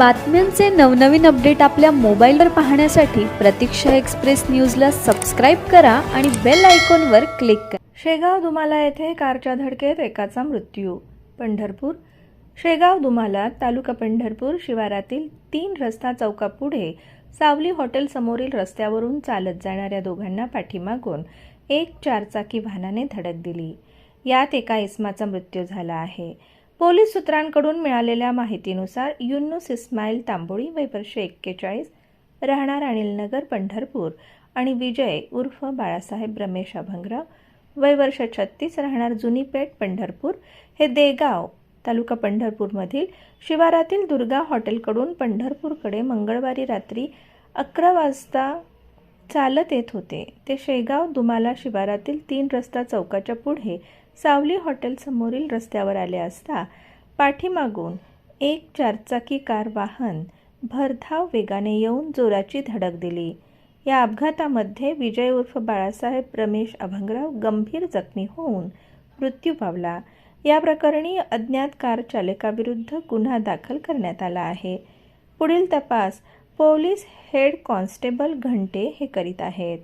बातम्यांचे नवनवीन अपडेट आपल्या मोबाईलवर पाहण्यासाठी प्रतीक्षा एक्सप्रेस न्यूजला सबस्क्राईब करा आणि बेल आयकॉनवर क्लिक करा. शेगाव दुमाला येथे कारच्या धडकेत एकाचा मृत्यू. पंढरपूर शेगाव दुमाला तालुका पंढरपूर शिवारातील तीन रस्ता चौकापुढे सावली हॉटेल समोरील रस्त्यावरून चालत जाणाऱ्या दोघांना पाठीमागून एक चारचाकी वाहनाने धडक दिली. यात एका इस्माचा मृत्यू झाला आहे. पोलीस सूत्रांकडून मिळालेल्या माहितीनुसार युन्नुस इस्माईल तांबोळी वय वर्ष एक्केचाळीस राहणार अनिलनगर पंढरपूर आणि विजय उर्फ बाळासाहेब रमेश अभंगराव वय वर्ष छत्तीस राहणार जुनीपेठ पंढरपूर. हे देगाव तालुका पंढरपूरमधील शिवारातील दुर्गा हॉटेलकडून पंढरपूरकडे मंगळवारी रात्री अकरा वाजता चालत येत होते. ते शेगाव दुमाला शिवारातील तीन रस्ता चौकाच्या पुढे सावली हॉटेलसमोरील रस्त्यावर आले असता पाठीमागून एक चारचाकी कार वाहन भरधाव वेगाने येऊन जोराची धडक दिली. या अपघातामध्ये विजय उर्फ बाळासाहेब रमेश अभंगराव गंभीर जखमी होऊन मृत्यू पावला. या प्रकरणी अज्ञात कार चालकाविरुद्ध गुन्हा दाखल करण्यात आला आहे. पुढील तपास पोलीस हेड कॉन्स्टेबल घंटे हे करीत आहेत.